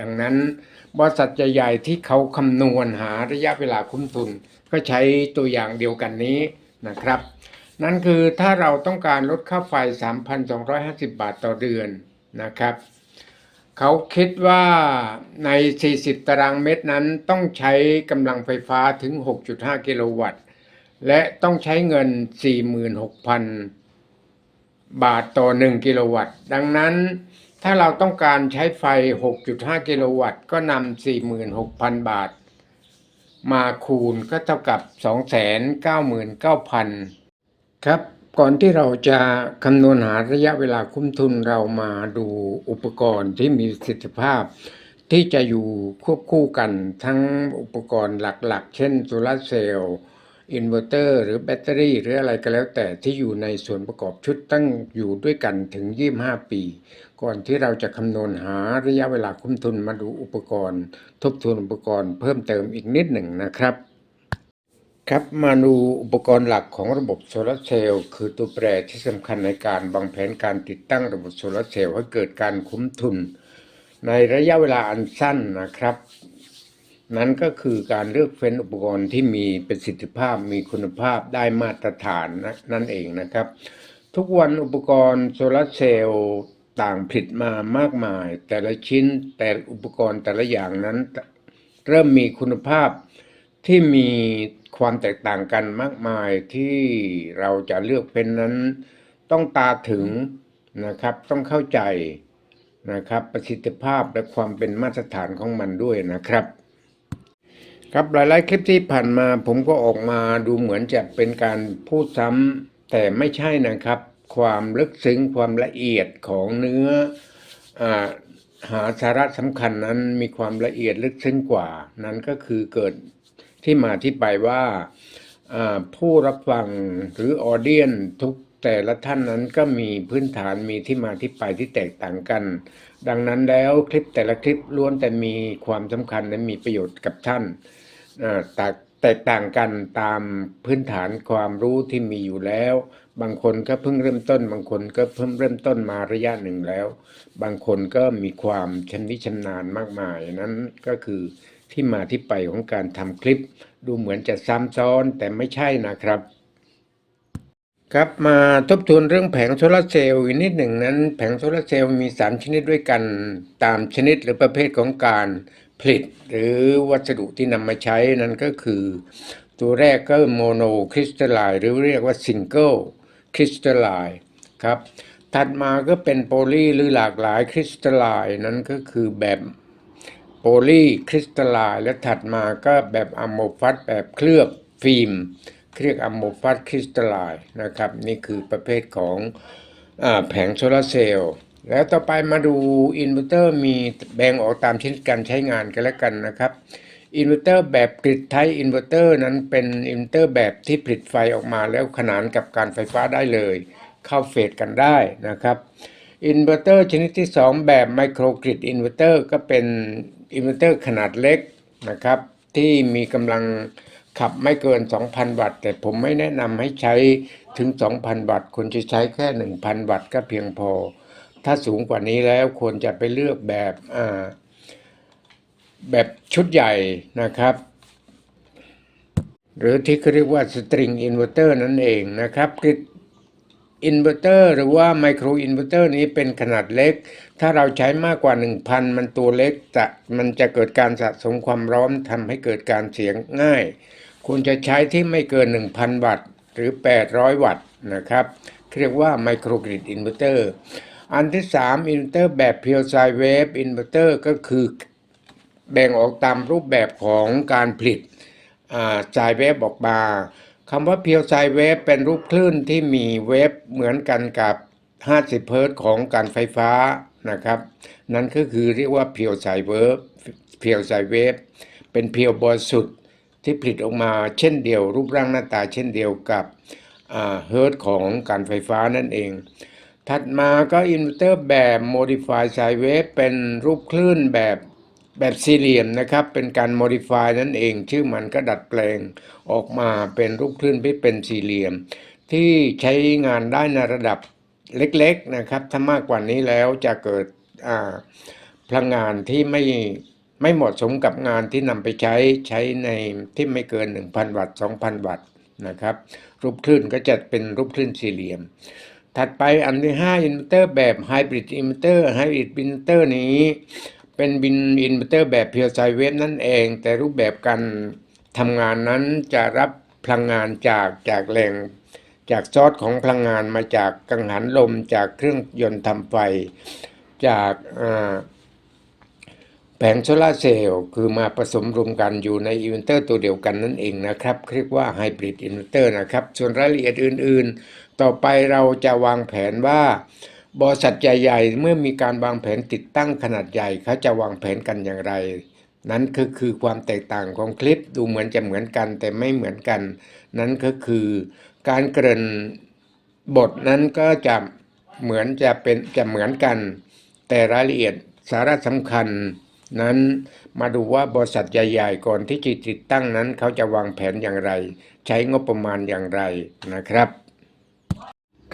ดังนั้นบริษัทใหญ่ๆที่เขาคำนวณหาระยะเวลาคุ้มทุน ก็ใช้ตัวอย่างเดียวกันนี้นะครับ นั่นคือถ้าเราต้องการลดค่าไฟ 3,250 บาทต่อเดือนนะครับ เขาคิดว่าใน 40 ตารางเมตรนั้นต้องใช้กำลังไฟฟ้าถึง 6.5 กิโลวัตต์ และต้องใช้เงิน 46,000 บาทต่อ 1 กิโลวัตต์ ดังนั้น ถ้าเราต้องการใช้ไฟ 6.5 กิโลวัตต์ ก็นำ46,000 บาท มาคูณก็เท่ากับ 299,000 ครับ ก่อนที่เราจะคำนวณหาระยะเวลาคุ้มทุนเรามาดูอุปกรณ์ที่มีประสิทธิภาพ ที่จะอยู่ควบคู่กันทั้งอุปกรณ์หลักๆ เช่นโซลาร์เซลล์อินเวอร์เตอร์หรือแบตเตอรี่ หรืออะไรก็แล้วแต่ที่อยู่ในส่วนประกอบชุดตั้งอยู่ด้วยกันถึง 25 ปี ก่อนที่เราจะคำนวณหาระยะเวลาคุ้มทุนมาดูอุปกรณ์ ทบทวนอุปกรณ์เพิ่มเติมอีกนิดหนึ่งนะครับ ครับมาดูอุปกรณ์หลักของระบบโซลาร์เซลล์คือตัวแปรที่สำคัญในการวางแผนการติดตั้งระบบโซลาร์เซลล์ให้เกิดการคุ้มทุน ในระยะเวลาอันสั้นนะครับ นั้นก็คือการเลือกเฟ้นอุปกรณ์ที่มีประสิทธิภาพมีคุณภาพได้มาตรฐานนะนั่นเองนะครับ ทุกวันอุปกรณ์โซลาร์เซลล์ ต่างผลิตมามากมาย แต่ละชิ้นแต่อุปกรณ์แต่ละอย่างนั้น เริ่มมีคุณภาพที่มีความแตกต่างกันมากมายที่เราจะเลือกเป็นนั้น ต้องตาถึงนะครับต้องเข้าใจนะครับประสิทธิภาพและความเป็นมาตรฐานของมันด้วยนะครับครับหลายๆคลิปที่ผ่านมาผมก็ออกมาดูเหมือนจะเป็นการพูดซ้ำแต่ไม่ใช่นะครับ ความลึกซึ้งความละเอียดของเนื้ออหาสาระสำคัญนั้นมีความละเอียดลึกซึ้งกว่า นั้นก็คือเกิดที่มาที่ไปว่าผู้รับฟังหรือออเดียนทุกแต่ละท่านนั้นก็มีพื้นฐานมีที่มาที่ไปที่แตกต่างกัน ดังนั้นแล้วคลิปแต่ละคลิปล้วนแต่มีความสำคัญและมีประโยชน์กับท่านแตกต่างกันตามพื้นฐานความรู้ที่มีอยู่แล้ว บางคนก็เพิ่งเริ่มต้น บางคนก็เพิ่งเริ่มต้นมาระยะหนึ่งแล้ว บางคนก็มีความชำนิชำนาญมากมายนั้นก็คือที่มาที่ไปของการทำคลิป ดูเหมือนจะซ้ำซ้อนแต่ไม่ใช่นะครับ ครับมาทบทวนเรื่องแผงโซลาร์เซลล์อีกนิดหนึ่งนั้น แผงโซลาร์เซลล์มี 3 ชนิดด้วยกันตามชนิดหรือประเภทของการผลิต หรือวัสดุที่นำมาใช้นั้นก็คือ ตัวแรกก็โมโนคริสตัลไลหรือเรียกว่าซิงเกิล คริสตัลไลน์ครับ ถัดมาก็เป็นโพลีหรือหลากหลายคริสตัลไลน์นั้นก็คือแบบโพลีคริสตัลไลน์และถัดมาก็แบบอะโมฟัสแบบเคลือบฟิล์มเรียกอะโมฟัสคริสตัลไลน์นะครับ นี่คือประเภทของอแผงโซลาร์เซลล์แล้วต่อไปมาดูอินเวอร์เตอร์มีแบ่งออกตามชนิดการใช้งานกันแล้วกันนะครับ อินเวอร์เตอร์แบบกริดไทอินเวอร์เตอร์นั้นเป็นอินเวอร์เตอร์แบบที่ผลิตไฟออกมาแล้วขนานกับการไฟฟ้าได้เลย เข้าเฟสกันได้นะครับอินเวอร์เตอร์ชนิดที่ 2 แบบไมโครกริดอินเวอร์เตอร์ก็เป็นอินเวอร์เตอร์ขนาดเล็กนะครับ ที่มีกำลังขับไม่เกิน 2,000 วัตต์ แต่ผมไม่แนะนำให้ใช้ถึง 2,000 วัตต์ควรจะใช้แค่ 1,000 วัตต์ก็เพียงพอ ถ้าสูงกว่านี้แล้วควรจะไปเลือกแบบอ่า แบบชุดใหญ่นะครับ หรือที่เขาเรียกว่าสตริงอินเวอร์เตอร์นั่นเองนะครับกริดอินเวอร์เตอร์หรือว่าไมโครอินเวอร์เตอร์นี้เป็นขนาดเล็ก ถ้าเราใช้มากกว่า 1,000 มันตัวเล็กจะมันจะเกิดการสะสมความร้อนทำให้เกิดการเสียงง่ายควรจะใช้ที่ไม่เกิน 1,000 วัตต์ หรือ 800 วัตต์นะครับเรียกว่าไมโครกริดอินเวอร์เตอร์อันที่ 3 อินเวอร์เตอร์แบบเพียวไซเวฟอินเวอร์เตอร์ก็คือ แบ่งออกตามรูปแบบของการผลิตอ่าสายเวฟออกมาคำว่าเพียวไซเวฟเป็นรูปคลื่นที่มีเวฟเหมือนกันกับ 50 เฮิรต์ของการไฟฟ้านะครับ นั่นก็คือเรียกว่าเพียวไซเวฟเพียวไซเวฟเป็นเพียวบริสุทธิ์ที่ผลิตออกมาเช่นเดียว รูปร่างหน้าตาเช่นเดียวกับเฮิรต์ของการไฟฟ้านั่นเอง ถัดมาก็อินเวอร์เตอร์แบบ Modify Sine Wave เป็นรูปคลื่นแบบ แบบสี่เหลี่ยมนะครับ เป็นการ Modify นั่นเอง ชื่อมันก็ดัดแปลงออกมาเป็นรูปคลื่นที่เป็นสี่เหลี่ยม ที่ใช้งานได้ในระดับเล็กๆนะครับ ถ้ามากกว่านี้แล้วจะเกิดพลังงานที่ไม่ไม่เหมาะสมกับงานที่นำไปใช้ใช้ในที่ไม่เกิน 1,000 วัตต์ 2,000 วัตต์นะครับ รูปคลื่นก็จะเป็นรูปคลื่นสี่เหลี่ยม ถัดไปอันที่5อินเวอร์เตอร์แบบไฮบริดอินเวอร์เตอร์ไฮบริดอินเวอร์เตอร์นี้ เป็นบินอินเวอร์เตอร์แบบเพียวไซเวฟนั่นเอง แต่รูปแบบการทำงานนั้นจะรับพลังงานจากจากแหล่ง จากซอสของพลังงานมาจากกังหันลมจากเครื่องยนต์ทำไฟ จากแผงโซลาเซลล์คือมาผสมรวมกันอยู่ในอินเวอร์เตอร์ตัวเดียวกันนั่นเองนะครับเรียกว่าไฮบริดอินเวอร์เตอร์นะครับ ส่วนรายละเอียดอื่น ๆ ต่อไปเราจะวางแผนว่า บริษัทใหญ่ ๆ เมื่อมีการวางแผนติดตั้งขนาดใหญ่เขาจะวางแผนกันอย่างไร นั้นก็คือความแตกต่างของคลิปดูเหมือนจะเหมือนกันแต่ไม่เหมือนกัน นั้นก็คือการเกริ่นบทนั้นก็จะเหมือนจะเป็นจะเหมือนกัน แต่รายละเอียดสาระสำคัญ นั้นมาดูว่าบริษัทใหญ่ ๆ ก่อนที่จะติดตั้งนั้นเขาจะวางแผนอย่างไร ใช้งบประมาณอย่างไรนะครับ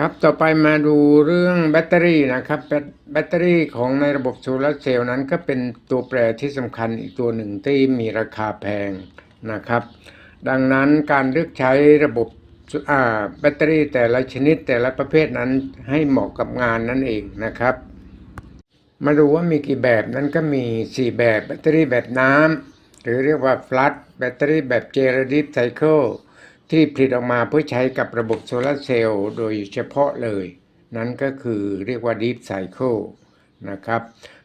ครับ ต่อไปมาดูเรื่องแบตเตอรี่นะครับแบตแบตเตอรี่ของในระบบโซลาร์เซลล์นั้นก็เป็นตัวแปรที่สำคัญอีกตัวหนึ่งที่มีราคาแพงนะครับ ดังนั้นการเลือกใช้ระบบอ่าแบตเตอรี่แต่ละชนิดแต่ละประเภทนั้นให้เหมาะกับงานนั่นเองนะครับ มาดูว่ามีกี่แบบนั้นก็มี 4 แบบแบตเตอรี่แบบน้ำหรือเรียกว่าฟลัดแบตเตอรี่แบบเจลดิฟไซเคิล ที่ผลิตออกมาเพื่อใช้กับระบบโซลาร์เซลล์โดยเฉพาะเลย นั่นก็คือเรียกว่า Deep Cycle นะครับ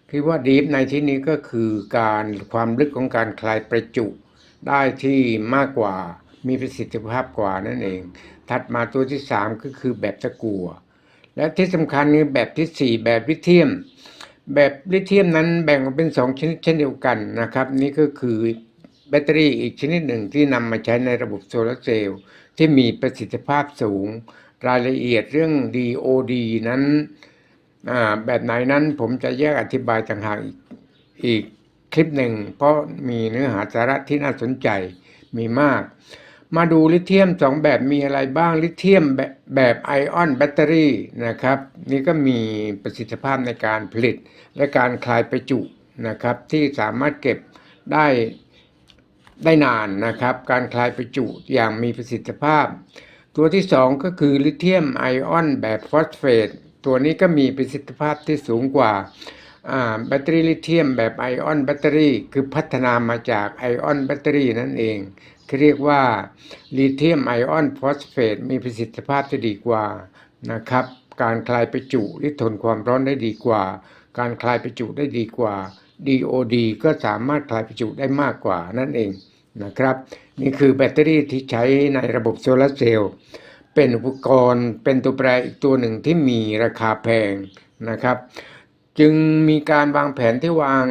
ที่ว่า Deep ในที่นี้ก็คือการความลึกของการคลายประจุ ได้ที่มากกว่ามีประสิทธิภาพกว่านั่นเอง ถัดมาตัวที่ 3 ก็คือแบบตะกัวและที่สำคัญคือแบบทีสี่4 แบบลิเธียม แบบลิเธียมนั้นแบ่งออกเป็น 2 ชนิดเช่นเดียวกันนะครับ นี่ก็คือ แบตเตอรี่อีกชนิดหนึ่งที่นำมาใช้ในระบบโซลาร์เซลล์ที่มีประสิทธิภาพสูง รายละเอียดเรื่อง DOD นั้นแบบไหนนั้นผมจะแยกอธิบายต่างหากอีกอีกคลิปหนึ่ง เพราะมีเนื้อหาสาระที่น่าสนใจมีมาก มาดูลิเธียมสองแบบมีอะไรบ้างลิเธียมแบแบบไอออนแบตเตอรี่นะครับ นี่ก็มีประสิทธิภาพในการผลิตและการคลายประจุนะครับ ที่สามารถเก็บได้ ได้นานนะครับ การคลายประจุอย่างมีประสิทธิภาพ ตัวที่ 2 ก็คือลิเธียมไอออนแบบฟอสเฟตตัวนี้ก็มีประสิทธิภาพที่สูงกว่าแบตเตอรี่ลิเธียมแบบไอออนแบตเตอรี่คือพัฒนามาจากไอออนแบตเตอรี่นั่นเองเรียกว่าลิเธียมไอออนฟอสเฟตมีประสิทธิภาพที่ดีกว่านะครับ การคลายประจุที่ทนความร้อนได้ดีกว่า การคลายประจุได้ดีกว่า DOD ก็สามารถคลายประจุได้มากกว่านั่นเอง นะครับ นี่คือแบตเตอรี่ที่ใช้ในระบบโซลาร์เซลล์เป็นอุปกรณ์เป็นตัวแปรอีกตัวหนึ่งที่มีราคาแพงนะครับ จึงมีการวางแผนที่วาง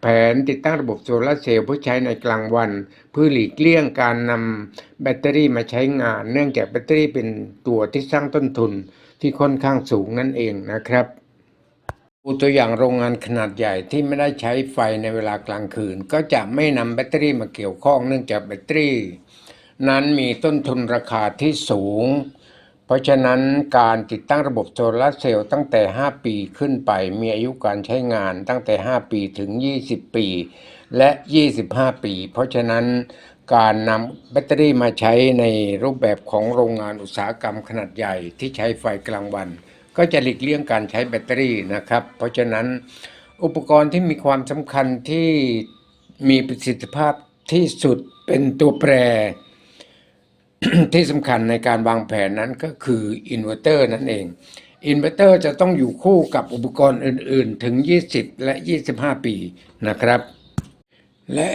แผนติดตั้งระบบโซลาร์เซลล์เพื่อใช้ในกลางวัน เพื่อหลีกเลี่ยงการนำแบตเตอรี่มาใช้งาน เนื่องจากแบตเตอรี่เป็นตัวที่สร้างต้นทุนที่ค่อนข้างสูงนั่นเองนะครับ ตัวอย่างโรงงานขนาดใหญ่ที่ไม่ได้ใช้ไฟในเวลากลางคืน ก็จะไม่นำแบตเตอรี่มาเกี่ยวข้องเนื่องจากแบตเตอรี่ นั้นมีต้นทุนราคาที่สูง เพราะฉะนั้นการติดตั้งระบบโซลาร์เซลล์ตั้งแต่ 5 ปีขึ้นไปมีอายุการใช้งานตั้งแต่ 5 ปีถึง 20 ปี และ 25 ปี เพราะฉะนั้นการนำแบตเตอรี่มาใช้ในรูปแบบของโรงงานอุตสาหกรรมขนาดใหญ่ที่ใช้ไฟกลางวัน ก็จะหลีกเลี่ยงการใช้แบตเตอรี่นะครับ เพราะฉะนั้นอุปกรณ์ที่มีความสำคัญที่มีประสิทธิภาพที่สุดเป็นตัวแปร ที่สำคัญในการวางแผนนั้นก็คืออินเวอร์เตอร์นั่นเอง อินเวอร์เตอร์จะต้องอยู่คู่กับอุปกรณ์อื่น ๆ ถึง 20 และ 25 ปีนะครับ และ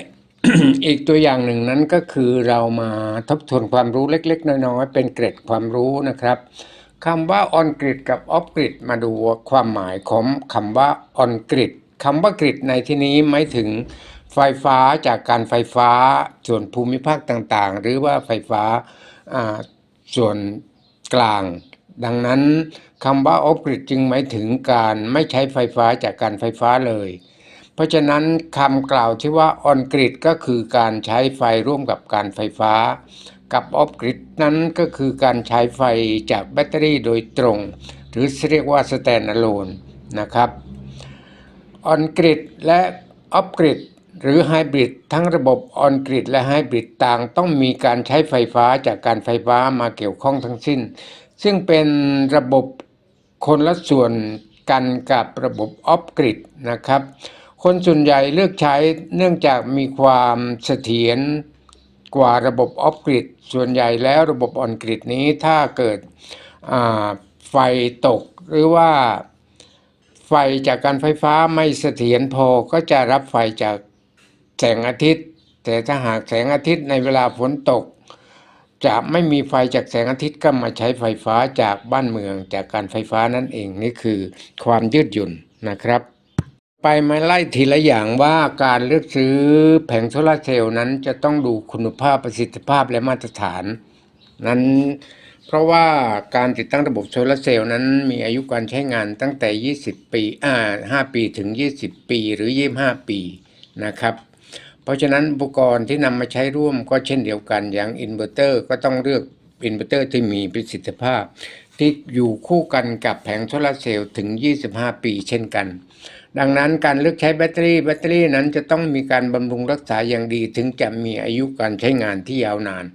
อีกตัวอย่างหนึ่งนั้นก็คือเรามาทบทวนความรู้เล็ก ๆ น้อย ๆ เป็นเกร็ดความรู้นะครับ คำว่า on grid กับ off grid มาดูความหมายของคำว่า on grid คำว่า grid ในที่นี้หมายถึงไฟฟ้าจากการไฟฟ้าส่วนภูมิภาคต่างๆ หรือว่าไฟฟ้าส่วนกลาง ดังนั้นคำว่า off grid จึงหมายถึงการไม่ใช้ไฟฟ้าจากการไฟฟ้าเลย เพราะฉะนั้นคำกล่าวที่ว่า on grid ก็คือการใช้ไฟร่วมกับการไฟฟ้า กับ off grid นั้นก็คือการใช้ไฟจากแบตเตอรี่โดยตรง หรือเรียกว่า stand alone นะครับออนกริดและออฟกริดหรือไฮบริดทั้งระบบออนกริดและไฮบริดต่างต้องมีการใช้ไฟฟ้าจากการไฟฟ้ามาเกี่ยวข้องทั้งสิ้น ซึ่งเป็นระบบคนละส่วนกันกับระบบออฟกริดนะครับ คนส่วนใหญ่เลือกใช้เนื่องจากมีความเสถียร กว่าระบบออฟกริดส่วนใหญ่แล้วระบบออนกริดนี้ถ้าเกิดไฟตกหรือว่าไฟจากการไฟฟ้าไม่เสถียรพอก็จะรับไฟจากแสงอาทิตย์ แต่ถ้าหากแสงอาทิตย์ในเวลาฝนตก จะไม่มีไฟจากแสงอาทิตย์ก็มาใช้ไฟฟ้าจากบ้านเมืองจากการไฟฟ้านั่นเองนี่คือความยืดหยุ่นนะครับ ไปมาไล่ทีละอย่างว่าการเลือกซื้อแผงโซลาร์เซลล์นั้นจะต้องดูคุณภาพประสิทธิภาพและมาตรฐาน นั้นเพราะว่าการติดตั้งระบบโซลาร์เซลล์นั้นมีอายุการใช้งานตั้งแต่ 20 ปีอ่า5ปีถึง 20 ปีหรือ 25 ปีนะครับ เพราะฉะนั้นอุปกรณ์ที่นำมาใช้ร่วมก็เช่นเดียวกันอย่างอินเวอร์เตอร์ก็ต้องเลือกอินเวอร์เตอร์ที่มีประสิทธิภาพ ที่อยู่คู่กันกับแผงโซลาร์เซลล์ถึง 25 ปีเช่นกัน ดังนั้นการเลือกใช้แบตเตอรี่แบตเตอรี่นั้นจะต้องมีการบำรุงรักษาอย่างดี ถึงจะมีอายุการใช้งานที่ยาวนาน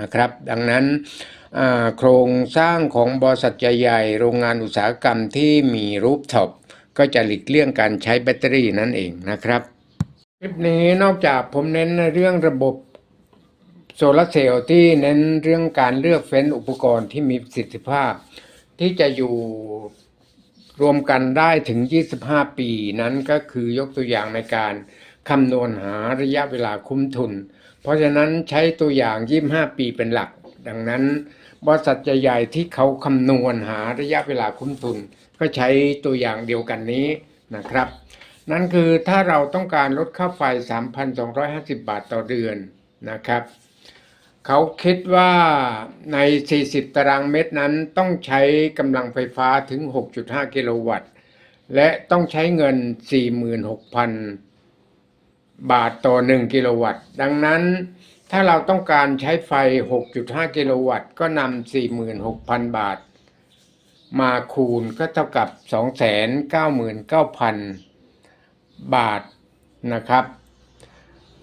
นะครับ ดังนั้นโครงสร้างของบริษัทใหญ่ๆโรงงานอุตสาหกรรมที่มีรูปท็อปก็จะหลีกเลี่ยงการใช้แบตเตอรี่นั่นเองนะครับ คลิปนี้นอกจากผมเน้นในเรื่องระบบ โซลาร์เซลล์ที่เน้นเรื่องการเลือกเฟ้นอุปกรณ์ที่มีประสิทธิภาพ ที่จะอยู่รวมกันได้ถึง 25 ปีนั้นก็คือยกตัวอย่างในการคำนวณหาระยะเวลาคุ้มทุน เพราะฉะนั้นใช้ตัวอย่าง 25 ปีเป็นหลัก ดังนั้นบริษัทใหญ่ๆที่เขาคำนวณหาระยะเวลาคุ้มทุน ก็ใช้ตัวอย่างเดียวกันนี้นะครับ นั่นคือถ้าเราต้องการลดค่าไฟ 3,250 บาทต่อเดือนนะครับ เขาคิดว่าใน 40 ตารางเมตรนั้นต้องใช้กำลังไฟฟ้าถึง 6.5 กิโลวัตต์ และต้องใช้เงิน 46,000 บาทต่อ 1 กิโลวัตต์ ดังนั้นถ้าเราต้องการใช้ไฟ 6.5 กิโลวัตต์ ก็นำ 46,000 บาท มาคูณก็เท่ากับ 299,000 บาทนะครับ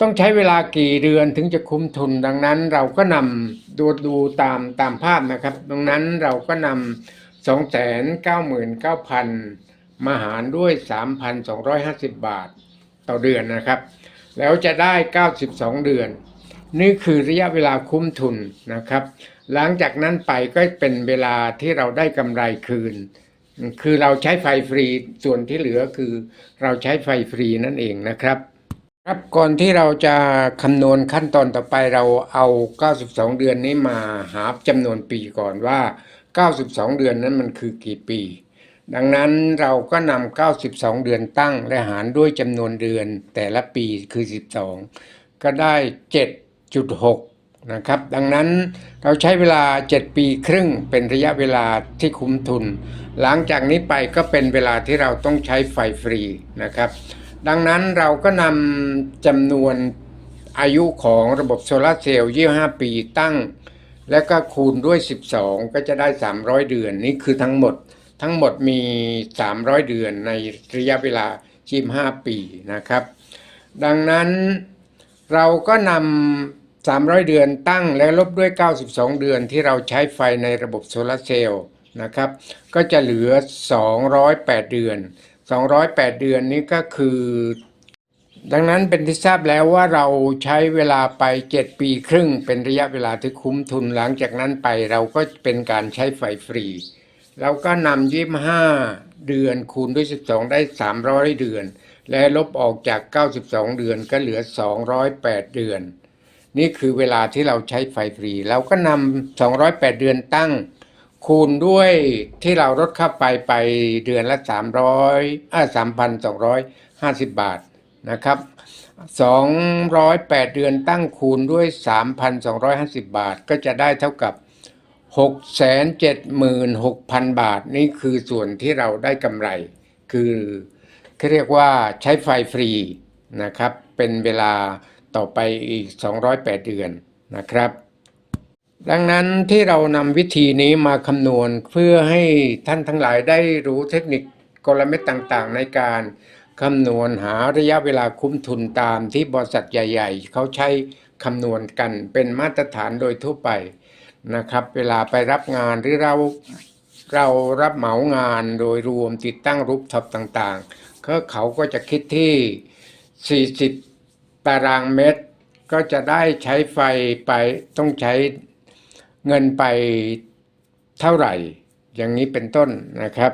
ต้องใช้เวลากี่เดือนถึงจะคุ้มทุนดังนั้นเราก็นำดูดูตามตามภาพนะครับ ดังนั้นเราก็นำ299,000มาหารด้วย3,250บาทต่อเดือนนะครับ แล้วจะได้92เดือน นี่คือระยะเวลาคุ้มทุนนะครับ หลังจากนั้นไปก็เป็นเวลาที่เราได้กำไรคืน คือเราใช้ไฟฟรีส่วนที่เหลือคือเราใช้ไฟฟรีนั่นเองนะครับ ครับก่อนที่เราจะคำนวณขั้นตอนต่อไปเราเอา 92 เดือนนี้มาหาจำนวนปีก่อนว่า 92 เดือนนั้นมันคือกี่ปี ดังนั้นเราก็นำ 92 เดือนตั้งและหารด้วยจำนวนเดือนแต่ละปีคือ 12 ก็ได้ 7.6 นะครับ ดังนั้นเราใช้เวลา 7 ปีครึ่งเป็นระยะเวลาที่คุ้มทุน หลังจากนี้ไปก็เป็นเวลาที่เราต้องใช้ไฟฟรีนะครับ ดังนั้นเราก็นำจำนวนอายุของระบบโซลาร์เซลล์25 ปีตั้ง แล้วก็คูณด้วย 12 ก็จะได้ 300 เดือน นี่คือทั้งหมดทั้งหมดมี 300 เดือนในระยะเวลา 25 ปีนะครับ ดังนั้นเราก็นำ300 เดือนตั้งแล้วลบด้วย 92 เดือนที่เราใช้ไฟในระบบโซลาร์เซลล์นะครับ ก็จะเหลือ 208 เดือน 208 เดือนนี้ก็คือ ดังนั้นเป็นที่ทราบแล้วว่าเราใช้เวลาไป 7 ปีครึ่ง เป็นระยะเวลาที่คุ้มทุนหลังจากนั้นไปเราก็เป็นการใช้ไฟฟรี เราก็นำ25เดือนคูณด้วย 12 ได้ 300 เดือน และลบออกจาก 92 เดือนก็เหลือ 208 เดือน นี่คือเวลาที่เราใช้ไฟฟรี เราก็นำ208 เดือนตั้ง คูณด้วยที่เราลดค่าไฟไปเดือนละ 300อ่า3,250 บาทนะครับ 208 เดือนตั้งคูณด้วย 3,250 บาท ก็จะได้เท่ากับ 676,000 บาท นี่คือส่วนที่เราได้กำไร คือเขาเรียกว่าใช้ไฟฟรีนะครับ เป็นเวลาต่อไปอีก 208 เดือนนะครับ ดังนั้นที่เรานำวิธีนี้มาคำนวณเพื่อให้ท่านทั้งหลายได้รู้เทคนิคกลเม็ดต่างๆ ในการคำนวณหาระยะเวลาคุ้มทุนตามที่บริษัทใหญ่ ๆ เขาใช้คำนวณกันเป็นมาตรฐานโดยทั่วไปนะครับ เวลาไปรับงานหรือเราเรารับเหมางานโดยรวมติดตั้งรูปท็อปต่างๆก็เขาก็จะคิดที่ 40 ตารางเมตร ก็จะได้ใช้ไฟไปต้องใช้ เงินไปเท่าไหร่ อย่างนี้เป็นต้นนะครับ